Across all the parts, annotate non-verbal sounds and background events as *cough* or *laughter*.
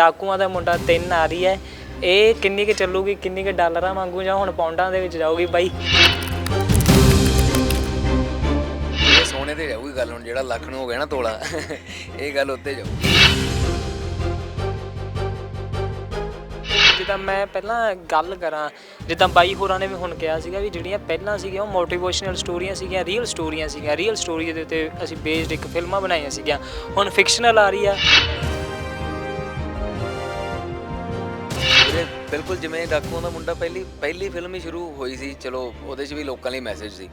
ਡਾਕੂਆਂ ਦਾ ਮੁੰਡਾ ਤਿੰਨ ਆ ਰਹੀ ਹੈ। ਇਹ ਕਿੰਨੀ ਕੁ ਚੱਲੂਗੀ ਕਿੰਨੀ ਕੁ ਡਾਲਰਾਂ ਵਾਂਗੂ ਜਾਂ ਹੁਣ ਪਾਉਂਡਾਂ ਦੇ ਵਿੱਚ ਜਾਊਗੀ ਬਾਈ? ਇਹ ਸੋਨੇ ਤੇ ਜਾਊਗੀ ਗੱਲ ਹੁਣ ਜਿਹੜਾ ਲੱਖ ਨੂੰ ਹੋ ਗਿਆ ਨਾ ਤੋਲਾ। ਇਹ ਗੱਲ ਉੱਤੇ ਜਾਊ। ਜਿੱਦਾਂ ਮੈਂ ਪਹਿਲਾਂ ਗੱਲ ਕਰਾਂ ਜਿੱਦਾਂ ਬਾਈ ਹੋਰਾਂ ਨੇ ਵੀ ਹੁਣ ਕਿਹਾ ਸੀਗਾ ਵੀ ਜਿਹੜੀਆਂ ਪਹਿਲਾਂ ਸੀਗੀਆਂ ਉਹ ਮੋਟੀਵੇਸ਼ਨਲ ਸਟੋਰੀਆਂ ਸੀਗੀਆਂ ਰੀਅਲ ਸਟੋਰੀਆਂ ਸੀਗੀਆਂ। ਰੀਅਲ ਸਟੋਰੀ ਦੇ ਉੱਤੇ ਅਸੀਂ ਬੇਸਡ ਇੱਕ ਫਿਲਮਾਂ ਬਣਾਈਆਂ ਸੀਗੀਆਂ। ਹੁਣ ਫਿਕਸ਼ਨਲ ਆ ਰਹੀ ਆ। ਬਿਲਕੁਲ, ਜਿਵੇਂ ਡਾਕੂਆਂ ਦਾ ਮੁੰਡਾ ਪਹਿਲੀ ਪਹਿਲੀ ਫਿਲਮ ਹੀ ਸ਼ੁਰੂ ਹੋਈ ਸੀ, ਚਲੋ ਉਹਦੇ 'ਚ ਵੀ ਲੋਕਾਂ ਲਈ ਮੈਸੇਜ ਸੀ।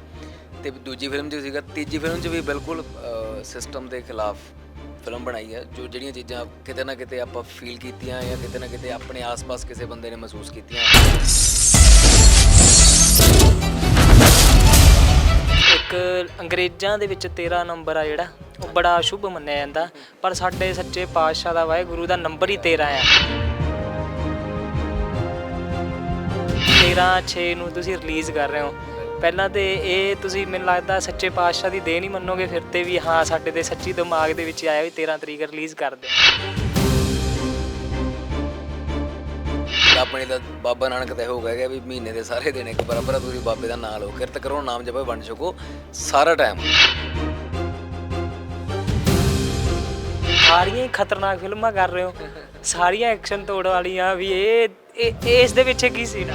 ਤੇ ਦੂਜੀ ਫਿਲਮ 'ਚ ਸੀਗਾ, ਤੀਜੀ ਫਿਲਮ 'ਚ ਵੀ ਬਿਲਕੁਲ ਸਿਸਟਮ ਦੇ ਖਿਲਾਫ ਫਿਲਮ ਬਣਾਈ ਹੈ ਜੋ ਜਿਹੜੀਆਂ ਚੀਜ਼ਾਂ ਕਿਤੇ ਨਾ ਕਿਤੇ ਆਪਾਂ ਫੀਲ ਕੀਤੀਆਂ ਜਾਂ ਕਿਤੇ ਨਾ ਕਿਤੇ ਆਪਣੇ ਆਸ-ਪਾਸ ਕਿਸੇ ਬੰਦੇ ਨੇ ਮਹਿਸੂਸ ਕੀਤੀਆਂ। ਇੱਕ ਅੰਗਰੇਜ਼ਾਂ ਦੇ ਵਿੱਚ 13 ਨੰਬਰ ਆ ਜਿਹੜਾ, ਉਹ ਬੜਾ ਸ਼ੁਭ ਮੰਨਿਆ ਜਾਂਦਾ, ਪਰ ਸਾਡੇ ਸੱਚੇ ਪਾਤਸ਼ਾਹ ਦਾ ਵਾਹਿਗੁਰੂ ਦਾ ਨੰਬਰ ਹੀ 13 ਆ। 13 6 ਨੂੰ ਤੁਸੀਂ ਰਿਲੀਜ਼ ਕਰ ਰਹੇ ਹੋ। ਪਹਿਲਾਂ ਤੇ ਇਹ ਤੁਸੀਂ ਮੈਨੂੰ ਲੱਗਦਾ ਸੱਚੇ ਪਾਤਸ਼ਾਹ ਦੀ ਦੇਣ ਹੀ ਮੰਨੋਗੇ ਫਿਰ ਤੇ ਵੀ ਹਾਂ ਸਾਡੇ ਦੇ ਸੱਚੀ ਦਿਮਾਗ ਦੇ ਵਿੱਚ ਆਇਆ ਵੀ 13 ਤਰੀਕ ਰਿਲੀਜ਼ ਕਰ ਦੇ ਆਪਣੇ ਦਾ ਬਾਬਾ ਨਾਨਕ ਤੇ ਹੋ ਗਿਆ ਵੀ ਮਹੀਨੇ ਦੇ ਸਾਰੇ ਦਿਨ ਇੱਕ ਬਰਾਬਰ ਆ, ਤੁਸੀਂ ਬਾਬੇ ਦਾ ਨਾਮ ਲਓ ਕਿਰਤ ਕਰੋ ਨਾਮ ਜਪੋ ਵੰਡ ਛਕੋ ਸਾਰਾ ਟਾਈਮ ਸਾਰੀਆਂ ਹੀ ਖਤਰਨਾਕ ਫਿਲਮਾਂ ਕਰ ਰਹੇ ਹੋ। ਸਾਰੀਆਂ ਐਕਸ਼ਨ ਤੋੜ ਵਾਲੀਆਂ ਵੀ ਇਹ ਇਹ ਇਸ ਦੇ ਵਿੱਚ ਕੀ ਸੀ ਨਾ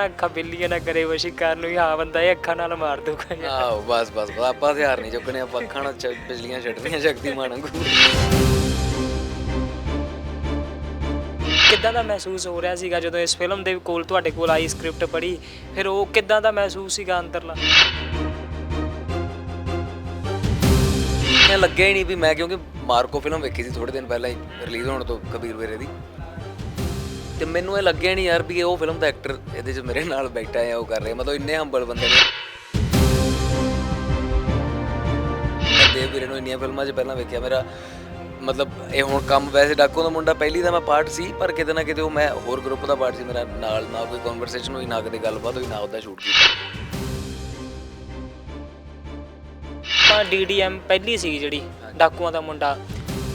ਨਾ ਅੱਖਾਂ ਬਿੱਲੀਆਂ ਨਾ ਕਰੇ ਵਸ਼ੀਕਾਰ ਨੂੰ ਵੀ ਹਾਂ ਬੰਦਾ ਇਹ ਅੱਖਾਂ ਨਾਲ ਮਾਰ ਦੂਗਾ ਆਹੋ ਬਸ ਬਸ ਬਸ, ਆਪਾਂ ਹਥਿਆਰ ਨਹੀਂ ਚੁੱਕਣੇ ਆਪਾਂ ਅੱਖਾਂ ਨਾਲ ਚ- ਬਿਜਲੀਆਂ ਛੱਡਣੀਆਂ ਸ਼ਕਤੀਮਾਨ ਵਾਂਗੂ। ਕਿੱਦਾਂ ਦਾ ਮਹਿਸੂਸ ਹੋ ਰਿਹਾ ਸੀਗਾ ਜਦੋਂ ਇਸ ਫਿਲਮ ਦੇ ਕੋਲ ਤੁਹਾਡੇ ਕੋਲ ਆਈ ਸਕ੍ਰਿਪਟ ਪੜ੍ਹੀ? ਫਿਰ ਉਹ ਕਿੱਦਾਂ ਦਾ ਮਹਿਸੂਸ ਸੀਗਾ ਅੰਦਰਲਾ? ਮੈਂ ਲੱਗਿਆ ਹੀ ਨਹੀਂ ਵੀ ਮੈਂ ਕਿਉਂਕਿ ਮਾਰਕੋ ਫਿਲਮ ਵੇਖੀ ਸੀ ਥੋੜੇ ਦਿਨ ਪਹਿਲਾਂ ਹੀ ਰਿਲੀਜ਼ ਹੋਣ ਤੋਂ ਕਬੀਰ ਵੀਰੇ ਦੀ। ਤੇ ਮੈਨੂੰ ਇਹ ਲੱਗਿਆ ਨਹੀਂ ਯਾਰ ਵੀ ਇਹ ਉਹ ਫਿਲਮ ਦਾ ਐਕਟਰ ਇਹਦੇ 'ਚ ਮੇਰੇ ਨਾਲ ਬੈਠਾ ਹੈ ਉਹ ਕਰ ਰਿਹਾ। ਮਤਲਬ ਇੰਨੇ ਹੰਬਲ ਬੰਦੇ ਨੇ। ਮੈਂ ਦੇਵ ਵੀਰੇ ਨੂੰ ਇੰਨੀਆਂ ਫਿਲਮਾਂ 'ਚ ਪਹਿਲਾਂ ਵੇਖਿਆ। ਮੇਰਾ ਮਤਲਬ ਇਹ ਹੁਣ ਕੰਮ ਵੈਸੇ ਡਾਕੂ ਦਾ ਮੁੰਡਾ ਪਹਿਲੀ ਦਾ ਮੈਂ ਪਾਰਟ ਸੀ ਪਰ ਕਿਤੇ ਨਾ ਕਿਤੇ ਉਹ ਮੈਂ ਹੋਰ ਗਰੁੱਪ ਦਾ ਪਾਰਟ ਸੀ ਮੇਰਾ ਨਾਲ ਨਾ ਕੋਈ ਕਨਵਰਸੇਸ਼ਨ ਹੋਈ ਨਾ ਕਦੇ ਗੱਲਬਾਤ ਹੋਈ ਨਾ ਉਹਦਾ ਸ਼ੂਟ ਕੀਤਾ। ਤਾਂ ਡੀਡੀਐਮ ਪਹਿਲੀ ਸੀ ਜਿਹੜੀ ਡਾਕੂਆਂ ਦਾ ਮੁੰਡਾ।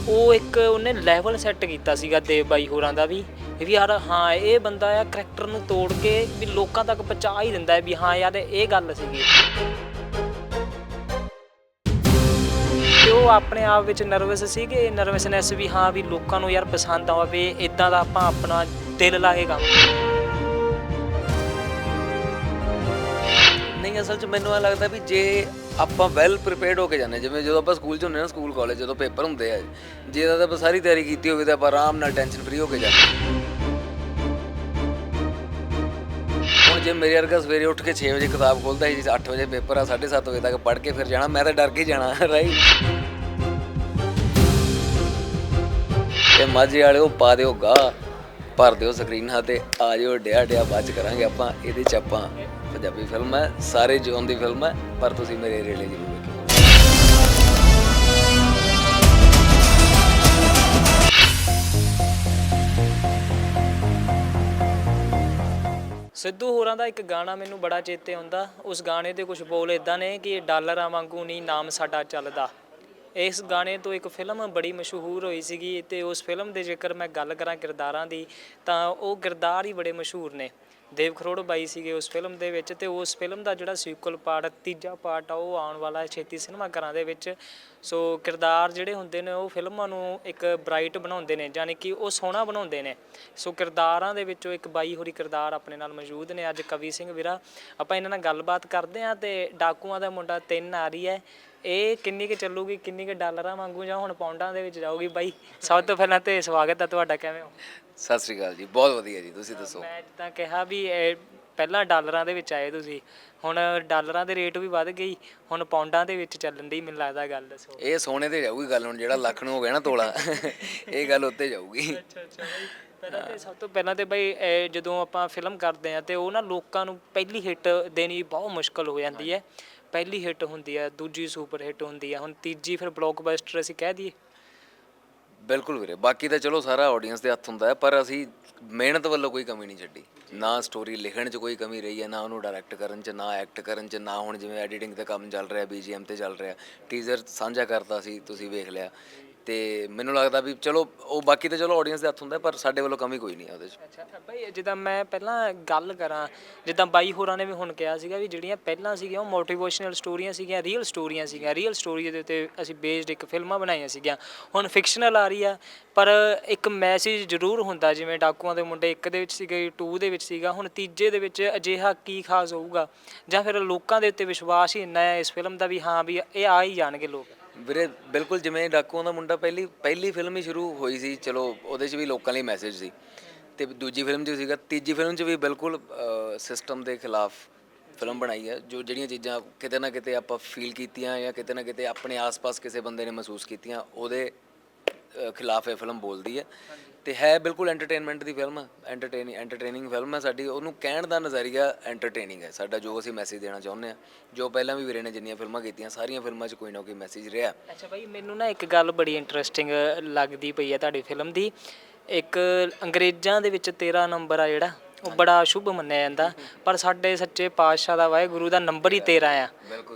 ਉਹ ਇੱਕ ਉਹਨੇ ਲੈਵਲ ਸੈੱਟ ਕੀਤਾ ਸੀਗਾ ਦੇਵ ਬਾਈ ਹੋਰਾਂ ਦਾ ਵੀ। ਵੀ ਯਾਰ, ਹਾਂ, ਇਹ ਬੰਦਾ ਆ ਕਰੈਕਟਰ ਨੂੰ ਤੋੜ ਕੇ ਵੀ ਲੋਕਾਂ ਤੱਕ ਪਹੁੰਚਾ ਹੀ ਦਿੰਦਾ ਹੈ ਵੀ ਹਾਂ ਯਾਰ, ਇਹ ਗੱਲ ਸੀਗੀ। ਤੇ ਉਹ ਆਪਣੇ ਆਪ ਵਿੱਚ ਨਰਵਸ ਸੀਗੇ ਨਰਵਸਨੈਸ ਵੀ ਹਾਂ ਵੀ ਲੋਕਾਂ ਨੂੰ ਯਾਰ ਪਸੰਦ ਆਵੇ ਇਦਾਂ ਦਾ ਆਪਾਂ ਆਪਣਾ ਦਿਲ ਲਾ ਕੇ ਕੰਮ ਨਹੀਂ, ਅਸਲ 'ਚ ਮੈਨੂੰ ਇਹ ਲੱਗਦਾ ਵੀ ਜੇ ਆਪਾਂ ਵੈਲ ਪ੍ਰੀਪੇਅਰਡ ਹੋ ਕੇ ਜਾਂਦੇ, ਜਿਵੇਂ ਜਦੋਂ ਆਪਾਂ ਸਕੂਲ 'ਚ ਹੁੰਦੇ ਨਾ, ਸਕੂਲ ਕਾਲਜ ਜਦੋਂ ਪੇਪਰ ਹੁੰਦੇ ਆ, ਜੇ ਤਾਂ ਆਪਾਂ ਸਾਰੀ ਤਿਆਰੀ ਕੀਤੀ ਹੋਵੇ, ਤਾਂ ਆਪਾਂ ਆਰਾਮ ਨਾਲ ਟੈਨਸ਼ਨ ਫ੍ਰੀ ਹੋ ਕੇ ਜਾਂਦੇ। ਜੇ ਮੇਰੇ ਵਰਗਾ ਸਵੇਰੇ ਉੱਠ ਕੇ 6 ਵਜੇ ਕਿਤਾਬ ਖੋਲਦਾ ਸੀ 8 ਵਜੇ ਪੇਪਰ ਆ 7:30 ਵਜੇ ਤੱਕ ਪੜ੍ਹ ਕੇ ਫਿਰ ਜਾਣਾ, ਮੈਂ ਤਾਂ ਡਰ ਕੇ ਜਾਣਾ ਰਾਈਟ ਤੇ ਮਾਝੇ ਵਾਲਿਓ, ਪਾ ਦਿਓ ਗਾ, ਭਰ ਦਿਓ ਸਕਰੀਨਾਂ ਤੇ, ਆ ਜਿਓ, ਡਿਆ ਡਿਆ, ਬਾਅਦ ਚ ਕਰਾਂਗੇ ਆਪਾਂ, ਇਹਦੇ ਚ ਆਪਾਂ ਪੰਜਾਬੀ ਫਿਲਮ ਹੈ, ਸਾਰੇ ਜੋਨ ਦੀ ਫਿਲਮ ਹੈ, ਪਰ ਤੁਸੀਂ ਮੇਰੇ ਰੇਲੇ ਜ਼ਰੂਰ ਸਿੱਧੂ ਹੋਰਾਂ ਦਾ ਇੱਕ ਗਾਣਾ ਮੈਨੂੰ ਬੜਾ ਚੇਤੇ ਆਉਂਦਾ। ਉਸ ਗਾਣੇ ਦੇ ਕੁਝ ਬੋਲ ਇਦਾਂ ਨੇ ਕਿ ਡਾਲਰਾਂ ਵਾਂਗੂ ਨਹੀਂ ਨਾਮ ਸਾਡਾ ਚੱਲਦਾ। ਇਸ ਗਾਣੇ ਤੋਂ ਇੱਕ ਫਿਲਮ ਬੜੀ ਮਸ਼ਹੂਰ ਹੋਈ ਸੀਗੀ ਤੇ ਉਸ ਫਿਲਮ ਦੇ ਜੇਕਰ ਮੈਂ ਗੱਲ ਕਰਾਂ ਕਿਰਦਾਰਾਂ ਦੀ, ਤਾਂ ਉਹ ਕਿਰਦਾਰ ਹੀ ਬੜੇ ਮਸ਼ਹੂਰ ਨੇ। ਦੇਵ ਖਰੋੜ ਬਾਈ ਸੀਗੇ ਉਸ ਫਿਲਮ ਦੇ ਵਿੱਚ ਤੇ ਉਸ ਫਿਲਮ ਦਾ ਜਿਹੜਾ ਸੀਕੁਅਲ ਪਾਰਟ ਤੀਜਾ ਪਾਰਟ ਆ, ਉਹ ਆਉਣ ਵਾਲਾ ਹੈ ਛੇਤੀ ਸਿਨੇਮਾ ਘਰਾਂ ਦੇ ਵਿੱਚ। ਸੋ ਕਿਰਦਾਰ ਜਿਹੜੇ ਹੁੰਦੇ ਨੇ, ਉਹ ਫਿਲਮਾਂ ਨੂੰ ਇੱਕ ਬ੍ਰਾਈਟ ਬਣਾਉਂਦੇ ਨੇ ਯਾਨੀ ਕਿ ਉਹ ਸੋਹਣਾ ਬਣਾਉਂਦੇ ਨੇ। ਸੋ ਕਿਰਦਾਰਾਂ ਦੇ ਵਿੱਚੋਂ ਇੱਕ ਬਾਈ ਹੋਰੀ ਕਿਰਦਾਰ ਆਪਣੇ ਨਾਲ ਮੌਜੂਦ ਨੇ, ਅੱਜ ਕਵੀ ਸਿੰਘ ਵੀਰਾ। ਆਪਾਂ ਇਹਨਾਂ ਨਾਲ ਗੱਲਬਾਤ ਕਰਦੇ ਆਂ ਤੇ ਡਾਕੂਆਂ ਦਾ ਮੁੰਡਾ ਤਿੰਨ ਆ ਰਹੀ ਹੈ। ਇਹ ਕਿੰਨੀ ਕੁ ਚੱਲੂਗੀ, ਕਿੰਨੀ ਕੁ ਡਾਲਰਾਂ ਵਾਂਗੂ ਜਾਂ ਹੁਣ ਪਾਉਂਡਾਂ ਦੇ ਵਿੱਚ ਜਾਊਗੀ ਬਾਈ? ਸਭ ਤੋਂ ਪਹਿਲਾਂ ਤੇ ਸਵਾਗਤ ਹੈ ਤੁਹਾਡਾ, ਕਿਵੇਂ ਹੋ? ਸਤਿ ਸ੍ਰੀ ਅਕਾਲ ਜੀ ਬਹੁਤ ਵਧੀਆ ਜੀ ਤੁਸੀਂ ਦੱਸੋ? ਮੈਂ ਜਿੱਦਾਂ ਕਿਹਾ ਵੀ ਇਹ ਪਹਿਲਾਂ ਡਾਲਰਾਂ ਦੇ ਵਿੱਚ ਆਏ ਤੁਸੀਂ ਹੁਣ ਡਾਲਰਾਂ ਦੇ ਰੇਟ ਵੀ ਵੱਧ ਗਈ ਹੁਣ ਪਾਉਂਡਾਂ ਦੇ ਵਿੱਚ ਚੱਲਣ ਦੀ ਮੈਨੂੰ ਲੱਗਦਾ ਗੱਲ ਦੱਸੋ। ਇਹ ਸੋਨੇ ਤੇ ਜਾਊਗੀ ਗੱਲ ਹੁਣ ਜਿਹੜਾ ਲੱਖ ਨੂੰ ਹੋ ਗਿਆ ਨਾ ਤੋਲਾ ਇਹ ਗੱਲ ਉੱਤੇ ਜਾਊਗੀ। ਅੱਛਾ ਅੱਛਾ ਬਾਈ ਪਹਿਲਾਂ ਤੇ ਸਭ ਤੋਂ ਪਹਿਲਾਂ ਤੇ ਬਈ ਇਹ ਜਦੋਂ ਆਪਾਂ ਫਿਲਮ ਕਰਦੇ ਆ ਤੇ ਉਹ ਨਾ ਲੋਕਾਂ ਨੂੰ ਪਹਿਲੀ ਹਿੱਟ ਦੇਣੀ ਬਹੁਤ ਮੁਸ਼ਕਲ ਹੋ ਜਾਂਦੀ ਹੈ। ਪਹਿਲੀ ਹਿੱਟ ਹੁੰਦੀ ਹੈ ਦੂਜੀ ਸੁਪਰ ਹਿੱਟ ਹੁੰਦੀ ਹੈ ਹੁਣ ਤੀਜੀ ਫਿਰ ਬਲੌਕਬਸਟਰ ਅਸੀਂ ਕਹਿ ਦਈਏ। ਬਿਲਕੁਲ ਵੀਰੇ, ਬਾਕੀ ਤਾਂ ਚਲੋ ਸਾਰਾ ਆਡੀਅנס ਦੇ ਹੱਥ ਹੁੰਦਾ ਹੈ, ਪਰ ਅਸੀਂ ਮਿਹਨਤ ਵੱਲੋਂ ਕੋਈ ਕਮੀ ਨਹੀਂ ਛੱਡੀ। ਨਾ ਸਟੋਰੀ ਲਿਖਣ 'ਚ ਕੋਈ ਕਮੀ ਰਹੀ ਹੈ, ਨਾ ਉਹਨੂੰ ਡਾਇਰੈਕਟ ਕਰਨ 'ਚ, ਨਾ ਐਕਟ ਕਰਨ 'ਚ, ਨਾ ਹੁਣ ਜਿਵੇਂ ਐਡੀਟਿੰਗ ਦਾ ਕੰਮ ਚੱਲ ਰਿਹਾ ਬੀਜੀਐਮ ਤੇ ਚੱਲ ਰਿਹਾ। ਟੀਜ਼ਰ ਸਾਂਝਾ ਕਰਤਾ ਸੀ, ਤੁਸੀਂ ਵੇਖ ਲਿਆ। ਤੇ ਮੈਨੂੰ ਲੱਗਦਾ ਵੀ ਚਲੋ, ਉਹ ਬਾਕੀ ਤਾਂ ਚਲੋ ਆਡੀਅנס ਦੇ ਹੱਥ ਹੁੰਦਾ, ਪਰ ਸਾਡੇ ਵੱਲੋਂ ਕਮੀ ਕੋਈ ਨਹੀਂ ਹੈ ਉਹਦੇ 'ਚ। ਅੱਛਾ ਬਾਈ, ਜਿੱਦਾਂ ਮੈਂ ਪਹਿਲਾਂ ਗੱਲ ਕਰਾਂ, ਜਿੱਦਾਂ ਬਾਈ ਹੋਰਾਂ ਨੇ ਵੀ ਹੁਣ ਕਿਹਾ ਸੀਗਾ ਵੀ ਜਿਹੜੀਆਂ ਪਹਿਲਾਂ ਸੀਗੀਆਂ, ਉਹ ਮੋਟੀਵੇਸ਼ਨਲ ਸਟੋਰੀਆਂ ਸੀਗੀਆਂ ਰੀਅਲ ਸਟੋਰੀਆਂ ਸੀਗੀਆਂ। ਰੀਅਲ ਸਟੋਰੀ ਦੇ ਉੱਤੇ ਅਸੀਂ ਬੇਸਡ ਇੱਕ ਫਿਲਮਾਂ ਬਣਾਈਆਂ ਸੀਗੀਆਂ। ਹੁਣ ਫਿਕਸ਼ਨਲ ਆ ਰਹੀ ਆ, ਪਰ ਇੱਕ ਮੈਸੇਜ ਜ਼ਰੂਰ ਹੁੰਦਾ, ਜਿਵੇਂ ਡਾਕੂਆਂ ਦੇ ਮੁੰਡੇ ਇੱਕ ਦੇ ਵਿੱਚ ਸੀਗਾ 2 ਦੇ ਵਿੱਚ ਸੀਗਾ, ਹੁਣ ਤੀਜੇ ਦੇ ਵਿੱਚ ਅਜਿਹਾ ਕੀ ਖਾਸ ਹੋਊਗਾ? ਜਾਂ ਫਿਰ ਲੋਕਾਂ ਦੇ ਉੱਤੇ ਵਿਸ਼ਵਾਸ ਹੀ ਇੰਨਾ ਹੈ ਇਸ ਫਿਲਮ ਦਾ ਵੀ ਹਾਂ ਵੀ ਇਹ ਆ ਹੀ ਜਾਣਗੇ ਲੋਕ। ਵੀਰੇ, ਬਿਲਕੁਲ ਜਿਵੇਂ ਡਾਕੂਆਂ ਦਾ ਮੁੰਡਾ ਪਹਿਲੀ ਪਹਿਲੀ ਫਿਲਮ ਹੀ ਸ਼ੁਰੂ ਹੋਈ ਸੀ, ਚਲੋ ਉਹਦੇ 'ਚ ਵੀ ਲੋਕਾਂ ਲਈ ਮੈਸੇਜ ਸੀ। ਤੇ ਦੂਜੀ ਫਿਲਮ 'ਚ ਸੀਗਾ, ਤੀਜੀ ਫਿਲਮ 'ਚ ਵੀ ਬਿਲਕੁਲ ਸਿਸਟਮ ਦੇ ਖਿਲਾਫ ਫਿਲਮ ਬਣਾਈ ਹੈ, ਜੋ ਜਿਹੜੀਆਂ ਚੀਜ਼ਾਂ ਕਿਤੇ ਨਾ ਕਿਤੇ ਆਪਾਂ ਫੀਲ ਕੀਤੀਆਂ ਜਾਂ ਕਿਤੇ ਨਾ ਕਿਤੇ ਆਪਣੇ ਆਸ-ਪਾਸ ਕਿਸੇ ਬੰਦੇ ਨੇ ਮਹਿਸੂਸ ਕੀਤੀਆਂ, ਉਹਦੇ ਖਿਲਾਫ ਇਹ ਫਿਲਮ ਬੋਲਦੀ ਹੈ। ਤੇ ਹੈ ਬਿਲਕੁਲ ਐਂਟਰਟੇਨਮੈਂਟ ਦੀ ਫਿਲਮ ਹੈ ਐਂਟਰਟੇਨਿੰਗ ਐਂਟਰਟੇਨਿੰਗ ਫਿਲਮ ਹੈ ਸਾਡੀ। ਉਹਨੂੰ ਕਹਿਣ ਦਾ ਨਜ਼ਰੀਆ ਐਂਟਰਟੇਨਿੰਗ ਹੈ। ਸਾਡਾ ਜੋ ਅਸੀਂ ਮੈਸੇਜ ਦੇਣਾ ਚਾਹੁੰਦੇ ਆ ਜੋ ਪਹਿਲਾਂ ਵੀ ਵੀਰੇ ਨੇ ਜਿੰਨੀਆਂ ਫਿਲਮਾਂ ਕੀਤੀਆਂ, ਸਾਰੀਆਂ ਫਿਲਮਾਂ 'ਚ ਕੋਈ ਨਾ ਕੋਈ ਮੈਸੇਜ ਰਿਹਾ। ਅੱਛਾ ਬਾਈ, ਮੈਨੂੰ ਨਾ ਇੱਕ ਗੱਲ ਬੜੀ ਇੰਟਰਸਟਿੰਗ ਲੱਗਦੀ ਪਈ ਹੈ ਤੁਹਾਡੀ ਫਿਲਮ ਦੀ। ਇੱਕ ਅੰਗਰੇਜ਼ਾਂ ਦੇ ਵਿੱਚ 13 ਨੰਬਰ ਆ ਜਿਹੜਾ। ਉਹ ਬੜਾ ਸ਼ੁਭ ਮੰਨਿਆ ਜਾਂਦਾ। ਪਰ ਸਾਡੇ ਸੱਚੇ ਪਾਤਸ਼ਾਹ ਦਾ ਵਾਹਿਗੁਰੂ ਦਾ ਨੰਬਰ ਹੀ 13 ਆ।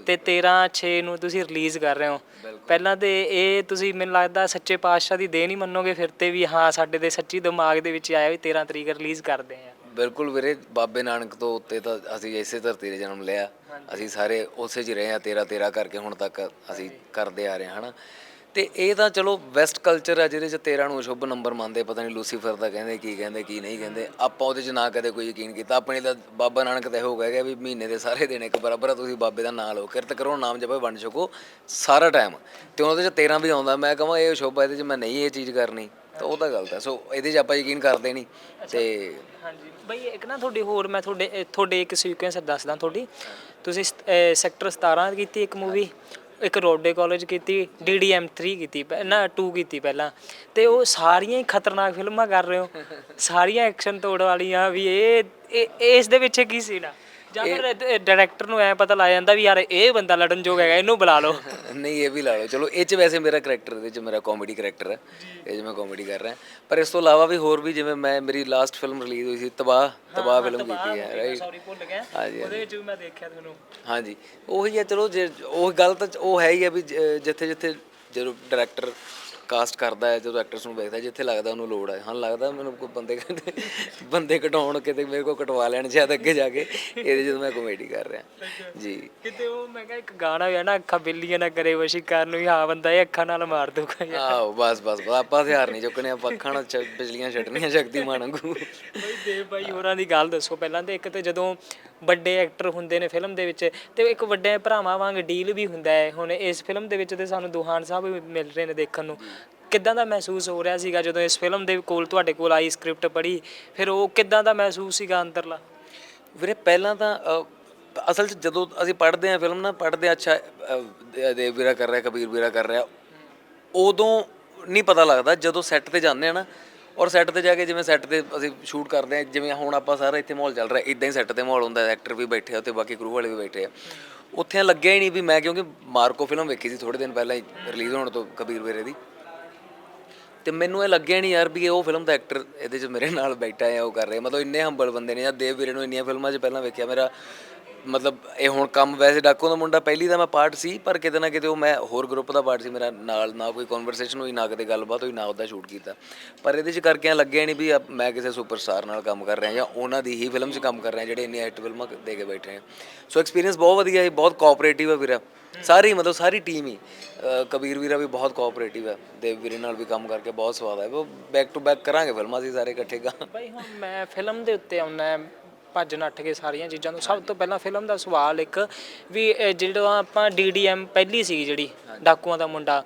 ਤੇ 13 6 ਨੂੰ ਤੁਸੀਂ ਰਿਲੀਜ਼ ਕਰ ਰਹੇ ਹੋ। ਪਹਿਲਾਂ ਤੇ ਇਹ ਤੁਸੀਂ ਮੈਨੂੰ ਲੱਗਦਾ ਸੱਚੇ ਪਾਤਸ਼ਾਹ ਦੀ ਦੇਣ ਹੀ ਮੰਨੋਗੇ ਫਿਰ ਤੇ ਵੀ ਹਾਂ ਸਾਡੇ ਦੇ ਸੱਚੀ ਦਿਮਾਗ ਦੇ ਵਿੱਚ ਆਇਆ ਵੀ 13 ਤਰੀਕ ਰਿਲੀਜ਼ ਕਰਦੇ ਆ। ਬਿਲਕੁਲ ਵੀਰੇ ਬਾਬੇ ਨਾਨਕ ਤੋਂ ਉੱਤੇ ਤਾਂ ਅਸੀਂ ਇਸੇ ਧਰਤੀ 'ਤੇ ਜਨਮ ਲਿਆ। ਅਸੀਂ ਸਾਰੇ ਉਸੇ 'ਚ ਰਹੇ ਆ ਤੇਰਾ ਤੇਰਾ ਕਰਕੇ ਹੁਣ ਤੱਕ ਅਸੀਂ ਕਰਦੇ ਆ ਰਹੇ ਹਾਂ ਹਨਾ? ਤੇ ਇਹ ਤਾਂ ਚਲੋ ਵੈਸਟ ਕਲਚਰ ਆ ਜਿਹਦੇ 'ਚ 13 ਨੂੰ ਸ਼ੁਭ ਨੰਬਰ ਮੰਨਦੇ ਪਤਾ ਨਹੀਂ ਲੂਸੀਫਰ ਦਾ ਕਹਿੰਦੇ ਕੀ ਕਹਿੰਦੇ ਕੀ ਨਹੀਂ ਕਹਿੰਦੇ। ਆਪਾਂ ਉਹਦੇ 'ਚ ਨਾ ਕਦੇ ਕੋਈ ਯਕੀਨ ਕੀਤਾ। ਆਪਣੇ ਤਾਂ ਬਾਬਾ ਨਾਨਕ ਤਾਂ ਇਹੋ ਕਹਿ ਗਿਆ ਵੀ ਮਹੀਨੇ ਦੇ ਸਾਰੇ ਦਿਨ ਇੱਕ ਬਰਾਬਰ ਆ ਤੁਸੀਂ ਬਾਬੇ ਦਾ ਨਾਮ ਲਓ ਕਿਰਤ ਕਰੋ ਨਾਮ ਜਪੋ ਵੰਡ ਛਕੋ ਸਾਰਾ ਟਾਈਮ ਤੇ ਉਹਦੇ 'ਚ 13 ਵੀ ਆਉਂਦਾ ਮੈਂ ਕਹਾਂ ਇਹ ਸ਼ੁਭ ਆ ਇਹਦੇ 'ਚ ਮੈਂ ਨਹੀਂ ਇਹ ਚੀਜ਼ ਕਰਨੀ। ਤਾਂ ਉਹ ਤਾਂ ਗਲਤ ਹੈ ਸੋ ਇਹਦੇ 'ਚ ਆਪਾਂ ਯਕੀਨ ਕਰਦੇ ਨਹੀਂ। ਤੇ ਹਾਂਜੀ। ਬਈ ਇੱਕ ਨਾ ਤੁਹਾਡੀ ਹੋਰ ਮੈਂ ਤੁਹਾਡੇ ਤੁਹਾਡੇ ਇੱਕ ਸੀਕੁਐਂਸ ਦੱਸਦਾ ਤੁਹਾਡੀ। ਤੁਸੀਂ ਸੈਕਟਰ 17 ਕੀਤੀ ਇੱਕ ਮੂਵੀ ਇੱਕ ਰੋਡੇ ਕਾਲਜ ਕੀਤੀ ਡੀਡੀਐਮ 3 ਕੀਤੀ ਪਹਿ- ਨਾ 2 ਕੀਤੀ ਪਹਿਲਾਂ। ਤੇ ਉਹ ਸਾਰੀਆਂ ਹੀ ਖਤਰਨਾਕ ਫਿਲਮਾਂ ਕਰ ਰਹੇ ਹੋ। ਸਾਰੀਆਂ ਐਕਸ਼ਨ ਤੋੜ ਵਾਲੀਆਂ ਵੀ ਇਹ ਇਹ- ਇਸ ਦੇ ਪਿੱਛੇ ਕੀ ਸੀ ਨਾ ਜਾਂ ਫਿਰ ਡਾਇਰੈਕਟਰ ਨੂੰ ਐ ਪਤਾ ਲੱਗ ਜਾਂਦਾ ਵੀ ਯਾਰ ਇਹ ਬੰਦਾ ਲੜਨ ਯੋਗ ਹੈਗਾ ਇਹਨੂੰ ਬੁਲਾ ਲਓ। ਨਹੀਂ ਇਹ ਵੀ ਲਾ ਲਓ। ਚਲੋ ਇਹ ਚ ਵੈਸੇ ਮੇਰਾ ਕਰੈਕਟਰ ਇਹਦੇ ਚ ਮੇਰਾ ਕਾਮੇਡੀ ਕਰੈਕਟਰ ਹੈ। ਇਹ ਚ ਮੈਂ ਕਾਮੇਡੀ ਕਰ ਰਿਹਾ। ਪਰ ਇਸ ਤੋਂ ਇਲਾਵਾ ਵੀ ਹੋਰ ਵੀ ਜਿਵੇਂ ਮੈਂ ਮੇਰੀ ਲਾਸਟ ਫਿਲਮ ਰਿਲੀਜ਼ ਹੋਈ ਸੀ ਤਬਾਹ ਤਬਾਹ ਫਿਲਮ ਕੀਤੀ ਹੈ ਰਾਈਟ ਸੌਰੀ ਭੁੱਲ ਗਿਆ। ਹਾਂਜੀ ਉਹਦੇ ਵਿੱਚ ਵੀ ਮੈਂ ਦੇਖਿਆ ਤੁਹਾਨੂੰ। ਹਾਂਜੀ। ਉਹੀ ਹੈ ਚਲੋ ਜੇ ਉਹ ਗੱਲ ਤਾਂ ਉਹ ਹੈ ਹੀ ਹੈ ਵੀ ਜਿੱਥੇ ਜਿੱਥੇ ਜਦੋਂ ਡਾਇਰੈਕਟਰ ਕਾਸਟ ਕਰਦਾ ਹੈ ਜਦੋਂ ਐਕਟਰਸ ਨੂੰ ਵੇਖਦਾ ਜਿੱਥੇ ਲੱਗਦਾ ਉਹਨੂੰ ਲੋੜ ਹੈ। ਹਾਂ ਲੱਗਦਾ ਮੈਨੂੰ ਕੋਈ ਬੰਦੇ ਕਹਿੰਦੇ ਬੰਦੇ ਕਟਾਉਣ ਕਿਤੇ ਮੇਰੇ ਕੋ ਕਟਵਾ ਲੈਣ ਸ਼ਾਇਦ ਅੱਗੇ ਜਾ ਕੇ ਇਹਦੇ ਜਦੋਂ ਮੈਂ ਕਾਮੇਡੀ ਕਰ ਰਿਹਾ। ਜੀ। ਕਿਤੇ ਉਹ ਮੈਂ ਕਿਹਾ ਇੱਕ ਗਾਣਾ ਵੀ ਹੈ ਨਾ ਅੱਖਾਂ ਬਿੱਲੀਆਂ ਨਾ ਕਰੇ ਵਸ਼ੀਕਾਰ ਨੂੰ ਵੀ ਹਾਂ ਬੰਦਾ ਇਹ ਅੱਖਾਂ ਨਾਲ ਮਾਰ ਦੂਗਾ ਯਾਰ। ਆਹੋ ਬਸ ਬਸ ਆਪਾਂ ਹਥਿਆਰ ਨਹੀਂ ਚੁੱਕਣੇ ਆਪਾਂ ਅੱਖਾਂ ਨਾਲ ਬਿਜਲੀਆਂ ਛੱਡਣੀਆਂ ਸ਼ਕਤੀਮਾਨ ਵਾਂਗੂ। ਬਈ ਦੇਵ ਬਾਈ ਹੋਰਾਂ ਦੀ ਗੱਲ ਦੱਸੋ ਪਹਿਲਾਂ ਤੇ ਇੱਕ ਤੇ ਜਦੋਂ ਵੱਡੇ ਐਕਟਰ ਹੁੰਦੇ ਨੇ ਫਿਲਮ ਦੇ ਵਿੱਚ ਤੇ ਇੱਕ ਵੱਡੇ ਭਰਾਵਾਂ ਵਾਂਗ ਡੀਲ ਵੀ ਹੁੰਦਾ ਹੈ। ਹੁਣ ਇਸ ਫਿਲਮ ਦੇ ਵਿੱਚ ਤੇ ਸਾਨੂੰ ਦੁਹਾਨ ਸਾਹਿਬ ਵੀ ਮਿਲ ਰਹੇ ਨੇ ਦੇਖਣ ਨੂੰ। ਕਿੱਦਾਂ ਦਾ ਮਹਿਸੂਸ ਹੋ ਰਿਹਾ ਸੀਗਾ ਜਦੋਂ ਇਸ ਫਿਲਮ ਦੇ ਕੋਲ ਤੁਹਾਡੇ ਕੋਲ ਆਈ ਸਕ੍ਰਿਪਟ ਪੜ੍ਹੀ? ਫਿਰ ਉਹ ਕਿੱਦਾਂ ਦਾ ਮਹਿਸੂਸ ਸੀਗਾ ਅੰਦਰਲਾ? ਵੀਰੇ ਪਹਿਲਾਂ ਤਾਂ ਅਸਲ 'ਚ ਜਦੋਂ ਅਸੀਂ ਪੜ੍ਹਦੇ ਆਂ ਫਿਲਮ ਨਾ ਪੜ੍ਹਦੇ ਹਾਂ, ਅੱਛਾ ਦੇਵ ਵੀਰਾ ਕਰ ਰਿਹਾ ਕਬੀਰ ਵੀਰਾ ਕਰ ਰਿਹਾ ਉਦੋਂ ਨਹੀਂ ਪਤਾ ਲੱਗਦਾ ਜਦੋਂ ਸੈੱਟ ਤੇ ਜਾਂਦੇ ਆ ਨਾ ਔਰ ਸੈੱਟ ਤੇ ਜਾ ਕੇ ਜਿਵੇਂ ਸੈੱਟ ਤੇ ਅਸੀਂ ਸ਼ੂਟ ਕਰਦੇ ਆ ਜਿਵੇਂ ਹੁਣ ਆਪਾਂ ਸਾਰਾ ਇੱਥੇ ਮਾਹੌਲ ਚੱਲ ਰਿਹਾ ਇਦਾਂ ਹੀ ਸੈੱਟ ਤੇ ਮਾਹੌਲ ਹੁੰਦਾ ਐਕਟਰ ਵੀ ਬੈਠੇ ਆ ਉੱਤੇ ਬਾਕੀ ਕਰੂ ਵਾਲੇ ਵੀ ਬੈਠੇ ਆ। ਉੱਥੇ ਲੱਗਿਆ ਹੀ ਨਹੀਂ ਵੀ ਮੈਂ ਕਿਉਂਕਿ ਮਾਰਕੋ ਫਿਲਮ ਵੇਖੀ ਸੀ ਥੋੜੇ ਦਿਨ ਪਹਿਲਾਂ ਹੀ ਰਿਲੀਜ਼ ਹੋਣ ਤੋਂ ਕਬੀਰ ਵੀਰੇ ਦੀ। ਤੇ ਮੈਨੂੰ ਇਹ ਲੱਗਿਆ ਨਹੀਂ ਯਾਰ ਵੀ ਇਹ ਉਹ ਫਿਲਮ ਦਾ ਐਕਟਰ ਇਹਦੇ 'ਚ ਮੇਰੇ ਨਾਲ ਬੈਠਾ ਹੈ, ਉਹ ਕਰ ਰਿਹਾ ਮਤਲਬ ਇੰਨੇ ਹੰਬਲ ਬੰਦੇ ਨੇ ਜਾਂ ਦੇਵ ਵੀਰੇ ਨੂੰ ਇੰਨੀਆਂ ਫਿਲਮਾਂ 'ਚ ਪਹਿਲਾਂ ਵੇਖਿਆ, ਮੇਰਾ ਮਤਲਬ ਇਹ ਹੁਣ ਕੰਮ ਵੈਸੇ ਡਾਕੂ ਦਾ ਮੁੰਡਾ ਪਹਿਲੀ ਦਾ ਮੈਂ ਪਾਰਟ ਸੀ, ਪਰ ਕਿਤੇ ਨਾ ਕਿਤੇ ਉਹ ਮੈਂ ਹੋਰ ਗਰੁੱਪ ਦਾ ਪਾਰਟ ਸੀ, ਮੇਰਾ ਨਾਲ ਨਾ ਕੋਈ ਕਨਵਰਸੇਸ਼ਨ ਹੋਈ, ਨਾ ਕਿਤੇ ਗੱਲਬਾਤ ਹੋਈ, ਨਾ ਉਹਦਾ ਸ਼ੂਟ ਕੀਤਾ। ਪਰ ਇਹਦੇ 'ਚ ਕਰਕੇ ਐਂ ਲੱਗਿਆ ਨਹੀਂ ਵੀ ਅਬ ਮੈਂ ਕਿਸੇ ਸੁਪਰਸਟਾਰ ਨਾਲ ਕੰਮ ਕਰ ਰਿਹਾ ਜਾਂ ਉਹਨਾਂ ਦੀ ਹੀ ਫਿਲਮ 'ਚ ਕੰਮ ਕਰ ਰਿਹਾ ਜਿਹੜੇ ਇੰਨੇ ਹਿੱਟ ਫਿਲਮਾਂ ਦੇ ਕੇ ਬੈਠੇ ਆ। ਸੋ ਐਕਸਪੀਰੀਅੰਸ ਬਹੁਤ ਵਧੀਆ ਹੈ ਬਹੁਤ ਕੋਆਪਰੇਟਿਵ ਹੈ ਵੀਰਾ। ਸਾਰੀ ਮਤਲਬ ਸਾਰੀ ਟੀਮ ਹੀ। ਕਬੀਰ ਵੀਰਾ ਵੀ ਬਹੁਤ ਕੋਆਪਰੇਟਿਵ ਹੈ ਦੇਵ ਵੀਰੇ ਨਾਲ ਵੀ ਕੰਮ ਕਰਕੇ ਬਹੁਤ ਸਵਾਦ ਆਇਆ ਉਹ ਬੈਕ ਟੂ ਬੈਕ ਕਰਾਂਗੇ ਫਿਲਮਾਂ ਅਸੀਂ ਸਾਰੇ ਇਕੱਠੇ ਗਾ ਬਈ ਹੁਣ ਮੈਂ ਫਿਲਮ ਦੇ ਉੱਤੇ ਆਉਣਾ ਭੱਜ ਨੱਠ ਕੇ ਸਾਰੀਆਂ ਚੀਜ਼ਾਂ ਤੋਂ ਸਭ ਤੋਂ ਪਹਿਲਾਂ ਫਿਲਮ ਦਾ ਸਵਾਲ ਇੱਕ ਵੀ ਇਹ ਜਿਹੜਾ ਆਪਾਂ ਡੀਡੀਐਮ ਪਹਿਲੀ ਸੀ ਜਿਹੜੀ ਡਾਕੂਆਂ ਦਾ ਮੁੰਡਾ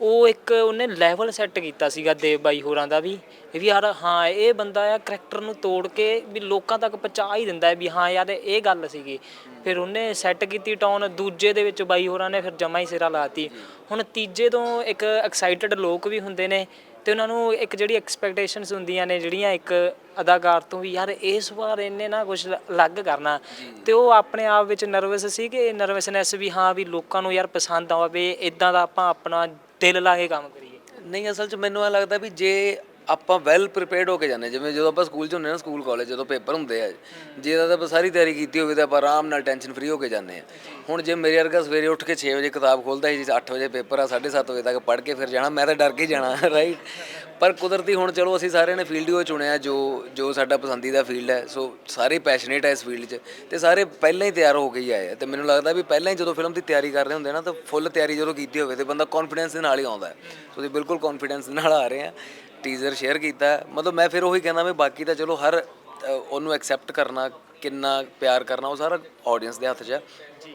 ਉਹ ਇੱਕ ਉਹਨੇ ਲੈਵਲ ਸੈੱਟ ਕੀਤਾ ਸੀਗਾ ਦੇਵ ਬਾਈ ਹੋਰਾਂ ਦਾ ਵੀ। ਵੀ ਯਾਰ ਹਾਂ ਇਹ ਬੰਦਾ ਆ ਕਰੈਕਟਰ ਨੂੰ ਤੋੜ ਕੇ ਵੀ ਲੋਕਾਂ ਤੱਕ ਪਹੁੰਚਾ ਹੀ ਦਿੰਦਾ ਹੈ ਵੀ ਹਾਂ ਯਾਰ ਇਹ ਗੱਲ ਸੀਗੀ। ਫਿਰ ਉਹਨੇ ਸੈੱਟ ਕੀਤੀ ਟੌਨ ਦੂਜੇ ਦੇ ਵਿੱਚ ਬਾਈ ਹੋਰਾਂ ਨੇ ਫਿਰ ਜਮਾ ਹੀ ਸਿਰਾ ਲਾਤੀ ਹੁਣ ਤੀਜੇ ਤੋਂ ਇੱਕ ਐਕਸਾਈਟਡ ਲੋਕ ਵੀ ਹੁੰਦੇ ਨੇ ਤੇ ਉਹਨਾਂ ਨੂੰ ਇੱਕ ਜਿਹੜੀ ਐਕਸਪੈਕਟੇਸ਼ਨਸ ਹੁੰਦੀਆਂ ਨੇ, ਜਿਹੜੀਆਂ ਇੱਕ ਅਦਾਕਾਰ ਤੋਂ ਵੀ ਯਾਰ ਇਸ ਵਾਰ ਇਹਨੇ ਨਾ ਕੁਝ ਅਲੱਗ ਕਰਨਾ। ਤੇ ਉਹ ਆਪਣੇ ਆਪ ਵਿੱਚ ਨਰਵਸ ਸੀ ਕਿ ਨਰਵਸਨੈਸ ਵੀ ਹਾਂ ਵੀ ਲੋਕਾਂ ਨੂੰ ਯਾਰ ਪਸੰਦ ਆਵੇ ਇਦਾਂ ਦਾ ਆਪਾਂ ਆਪਣਾ ਦਿਲ ਲਾ ਕੇ ਕੰਮ ਕਰੀਏ। ਨਹੀਂ, ਅਸਲ 'ਚ ਮੈਨੂੰ ਇਹ ਲੱਗਦਾ ਵੀ ਜੇ ਆਪਾਂ ਵੈਲ ਪ੍ਰੀਪੇਅਰਡ ਹੋ ਕੇ ਜਾਂਦੇ ਜਿਵੇਂ ਜਦੋਂ ਆਪਾਂ ਸਕੂਲ 'ਚ ਹੁੰਦੇ ਨਾ, ਸਕੂਲ ਕਾਲਜ ਜਦੋਂ ਪੇਪਰ ਹੁੰਦੇ ਆ, ਜੇ ਤਾਂ ਆਪਾਂ ਸਾਰੀ ਤਿਆਰੀ ਕੀਤੀ ਹੋਵੇ ਤਾਂ ਆਪਾਂ ਆਰਾਮ ਨਾਲ ਟੈਨਸ਼ਨ ਫਰੀ ਹੋ ਕੇ ਜਾਂਦੇ ਆ ਹੁਣ ਜੇ ਮੇਰੇ ਵਰਗਾ ਸਵੇਰੇ ਉੱਠ ਕੇ 6 ਵਜੇ ਕਿਤਾਬ ਖੋਲਦਾ ਸੀ 8 ਵਜੇ ਪੇਪਰ ਆ 7:30 ਵਜੇ ਤੱਕ ਪੜ੍ਹ ਕੇ ਫਿਰ ਜਾਣਾ, ਮੈਂ ਤਾਂ ਡਰ ਕੇ ਜਾਣਾ *laughs* ਰਾਈਟ ਪਰ ਕੁਦਰਤੀ ਹੁਣ ਚਲੋ ਅਸੀਂ ਸਾਰਿਆਂ ਨੇ ਫੀਲਡ ਹੀ ਉਹ ਚੁਣਿਆ, ਜੋ ਜੋ ਸਾਡਾ ਪਸੰਦੀਦਾ ਫੀਲਡ ਹੈ। ਸੋ ਸਾਰੇ ਪੈਸ਼ਨੇਟ ਹੈ ਇਸ ਫੀਲਡ 'ਚ ਤੇ ਸਾਰੇ ਪਹਿਲਾਂ ਹੀ ਤਿਆਰ ਹੋ ਕੇ ਹੀ ਆਏ ਆ। ਤੇ ਮੈਨੂੰ ਲੱਗਦਾ ਵੀ ਪਹਿਲਾਂ ਹੀ ਜਦੋਂ ਫਿਲਮ ਦੀ ਤਿਆਰੀ ਕਰ ਰਹੇ ਹੁੰਦੇ ਨਾ, ਤਾਂ ਫੁੱਲ ਤਿਆਰੀ ਜਦੋਂ ਕੀਤੀ ਹੋਵੇ ਤੇ ਬੰਦਾ ਕੌਨਫੀਡੈਂਸ ਦੇ ਨਾਲ ਹੀ ਆਉਂਦਾ ਹੈ। ਤੁਸੀਂ ਬਿਲਕੁਲ ਕੌਨਫੀਡੈਂਸ ਦੇ ਨਾਲ ਆ ਰਹੇ ਆ। ਟੀਜ਼ਰ ਸ਼ੇਅਰ ਕੀਤਾ। ਮਤਲਬ ਮੈਂ ਫਿਰ ਉਹੀ ਕਹਿੰਦਾ ਵੀ ਬਾਕੀ ਤਾਂ ਚਲੋ ਹਰ ਅ, ਉਹਨੂੰ ਐਕਸੈਪਟ ਕਰਨਾ ਕਿੰਨਾ ਪਿਆਰ ਕਰਨਾ ਉਹ ਸਾਰਾ ਆਡੀਅנס ਦੇ ਹੱਥ 'ਚ ਹੈ ਜੀ।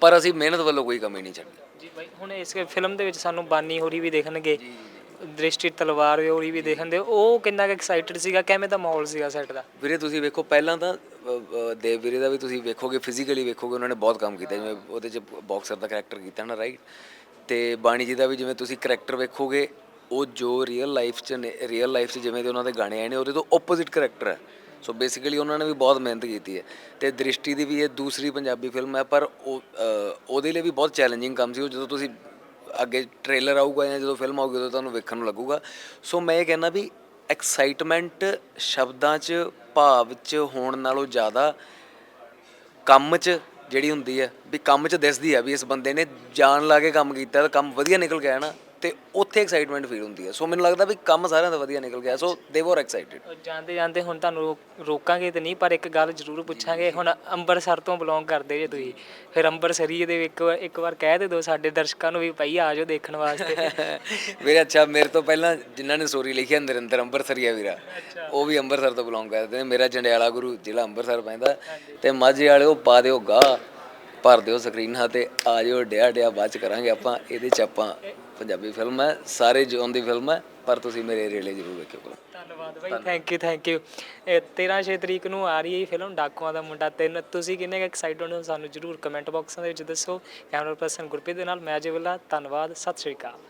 ਪਰ ਅਸੀਂ ਮਿਹਨਤ ਵੱਲੋਂ ਕੋਈ ਕਮੀ ਨਹੀਂ ਛੱਡੀ ਜੀ ਬਾਈ ਹੁਣ ਇਸ ਫਿਲਮ ਦੇ ਵਿੱਚ ਸਾਨੂੰ ਬਾਨੀ ਹੋਰੀ ਵੀ ਦੇਖਣਗੇ ਦ੍ਰਿਸ਼ਟੀ ਤਲਵਾਰ ਹੋਰੀ ਵੀ ਦੇਖਣਦੇ ਉਹ ਕਿੰਨਾ ਕੁ ਐਕਸਾਈਟਡ ਸੀਗਾ ਕਿਵੇਂ ਦਾ ਮਾਹੌਲ ਸੀਗਾ ਸੈੱਟ ਦਾ? ਵੀਰੇ ਤੁਸੀਂ ਵੇਖੋ ਪਹਿਲਾਂ ਤਾਂ ਅ, ਅ, ਦੇਵ ਵੀਰੇ ਦਾ ਵੀ ਤੁਸੀਂ ਵੇਖੋਗੇ ਫਿਜ਼ੀਕਲੀ ਵੇਖੋਗੇ ਉਹਨਾਂ ਨੇ ਬਹੁਤ ਕੰਮ ਕੀਤਾ ਜਿਵੇਂ ਉਹਦੇ 'ਚ ਬਾਕਸਰ ਦਾ ਕੈਰੈਕਟਰ ਕੀਤਾ ਨਾ ਰਾਈਟ ਤੇ ਬਾਣੀ ਜੀ ਦਾ ਵੀ ਜਿਵੇਂ ਤੁਸੀਂ ਕੈਰੈਕਟਰ ਵੇਖੋਗੇ ਉਹ ਜੋ ਰੀਅਲ ਲਾਈਫ 'ਚ ਨੇ ਰੀਅਲ ਲਾਈਫ 'ਚ ਜਿਵੇਂ ਦੇ ਉਹਨਾਂ ਦੇ ਗਾਣੇ ਆਏ ਨੇ, ਉਹਦੇ ਤੋਂ ਆਪੋਜ਼ਿਟ ਕੈਰੈਕਟਰ ਹੈ। ਸੋ ਬੇਸਿਕਲੀ ਉਹਨਾਂ ਨੇ ਵੀ ਬਹੁਤ ਮਿਹਨਤ ਕੀਤੀ ਹੈ। ਤੇ ਦ੍ਰਿਸ਼ਟੀ ਦੀ ਵੀ ਇਹ ਦੂਸਰੀ ਪੰਜਾਬੀ ਫਿਲਮ ਹੈ, ਪਰ ਉਹਦੇ ਲਈ ਵੀ ਬਹੁਤ ਚੈਲੰਜਿੰਗ ਕੰਮ ਸੀ। ਉਹ ਜਦੋਂ ਤੁਸੀਂ ਅੱਗੇ ਟ੍ਰੇਲਰ ਆਊਗਾ ਜਾਂ ਜਦੋਂ ਫਿਲਮ ਆਊਗੀ, ਉਦੋਂ ਤੁਹਾਨੂੰ ਵੇਖਣ ਨੂੰ ਲੱਗੂਗਾ। ਸੋ ਮੈਂ ਇਹ ਕਹਿੰਦਾ ਵੀ ਐਕਸਾਈਟਮੈਂਟ ਸ਼ਬਦਾਂ 'ਚ, ਭਾਵ 'ਚ, ਹੋਣ ਨਾਲੋਂ ਜ਼ਿਆਦਾ ਕੰਮ 'ਚ ਜਿਹੜੀ ਹੁੰਦੀ ਹੈ, ਵੀ ਕੰਮ 'ਚ ਦਿਸਦੀ ਹੈ, ਵੀ ਇਸ ਬੰਦੇ ਨੇ ਜਾਨ ਲਾ ਕੇ ਕੰਮ ਕੀਤਾ, ਤਾਂ ਕੰਮ ਵਧੀਆ ਨਿਕਲ ਗਿਆ ਨਾ। ਤੇ ਉੱਥੇ ਐਕਸਾਈਟਮੈਂਟ ਫੀਲ ਹੁੰਦੀ ਹੈ। ਸੋ ਮੈਨੂੰ ਲੱਗਦਾ ਵੀ ਕੰਮ ਸਾਰਿਆਂ ਦਾ ਵਧੀਆ ਨਿਕਲ ਗਿਆ। ਸੋ ਦੇ ਵਰ ਐਕਸਾਈਟਿਡ ਜਾਂਦੇ ਜਾਂਦੇ ਹੁਣ ਤੁਹਾਨੂੰ ਰੋਕ- ਰੋਕਾਂਗੇ ਤੇ ਨਹੀਂ ਪਰ ਇੱਕ ਗੱਲ ਜ਼ਰੂਰ ਪੁੱਛਾਂਗੇ। ਹੁਣ ਅੰਮ੍ਰਿਤਸਰ ਤੋਂ ਬਿਲੋਂਗ ਕਰਦੇ ਜੇ ਤੁਸੀਂ। ਫਿਰ ਅੰਮ੍ਰਿਤਸਰੀ ਦੇ ਇੱਕ ਵਾਰ ਇੱਕ ਵਾਰ ਕਹਿ ਦੇ ਦਿਓ ਸਾਡੇ ਦਰਸ਼ਕਾਂ ਨੂੰ ਵੀ ਭਾਈ ਆ ਜਾਓ ਦੇਖਣ ਵਾਸਤੇ। *laughs* ਵੀਰੇ ਅੱਛਾ ਮੇਰੇ ਤੋਂ ਪਹਿਲਾਂ ਜਿਨ੍ਹਾਂ ਨੇ ਸਟੋਰੀ ਲਿਖੀ ਹੈ ਨਰਿੰਦਰ ਅੰਮ੍ਰਿਤਸਰੀਆ ਵੀਰਾ। ਉਹ ਵੀ ਅੰਮ੍ਰਿਤਸਰ ਤੋਂ ਬਿਲੋਂਗ ਕਰਦੇ ਨੇ। ਮੇਰਾ ਜੰਡਿਆਲਾ ਗੁਰੂ ਜ਼ਿਲ੍ਹਾ ਅੰਮ੍ਰਿਤਸਰ ਪੈਂਦਾ। ਤੇ ਮਾਝੇ ਵਾਲਿਓ ਪਾ ਦਿਓ ਗਾ ਭਰ ਦਿਓ ਸਕਰੀਨਾਂ ਤੇ ਆ ਜਿਓ ਡਿਆ ਡਿਆ ਬਾਅਦ ਚ ਕਰਾਂਗੇ ਆਪਾਂ। ਇਹਦੇ ਚ ਆਪਾਂ ਪੰਜਾਬੀ ਫਿਲਮ ਹੈ ਸਾਰੇ ਜੋਨ ਦੀ ਫਿਲਮ ਹੈ ਪਰ ਤੁਸੀਂ ਮੇਰੇ ਲਈ ਜ਼ਰੂਰ ਵੇਖਿਓ ਧੰਨਵਾਦ ਬਾਈ ਥੈਂਕ ਯੂ ਥੈਂਕ ਯੂ 13 ਛੇ ਤਰੀਕ ਨੂੰ ਆ ਰਹੀ ਹੈ ਇਹ ਫਿਲਮ ਡਾਕੂਆਂ ਦਾ ਮੁੰਡਾ ਤਿੰਨ। ਤੁਸੀਂ ਕਿੰਨੇ ਐਕਸਾਈਟਡ ਹੋ ਸਾਨੂੰ ਜਰੂਰ ਕਮੈਂਟ ਬਾਕਸਾਂ ਦੇ ਵਿੱਚ ਦੱਸੋ। ਕੈਮਰਾ ਪਰਸਨ ਗੁਰਪ੍ਰੀਤ ਦੇ ਨਾਲ ਮੈਂ ਅਜੇ ਵੱਲਾ ਧੰਨਵਾਦ ਸਤਿ ਸ਼੍ਰੀ ਅਕਾਲ।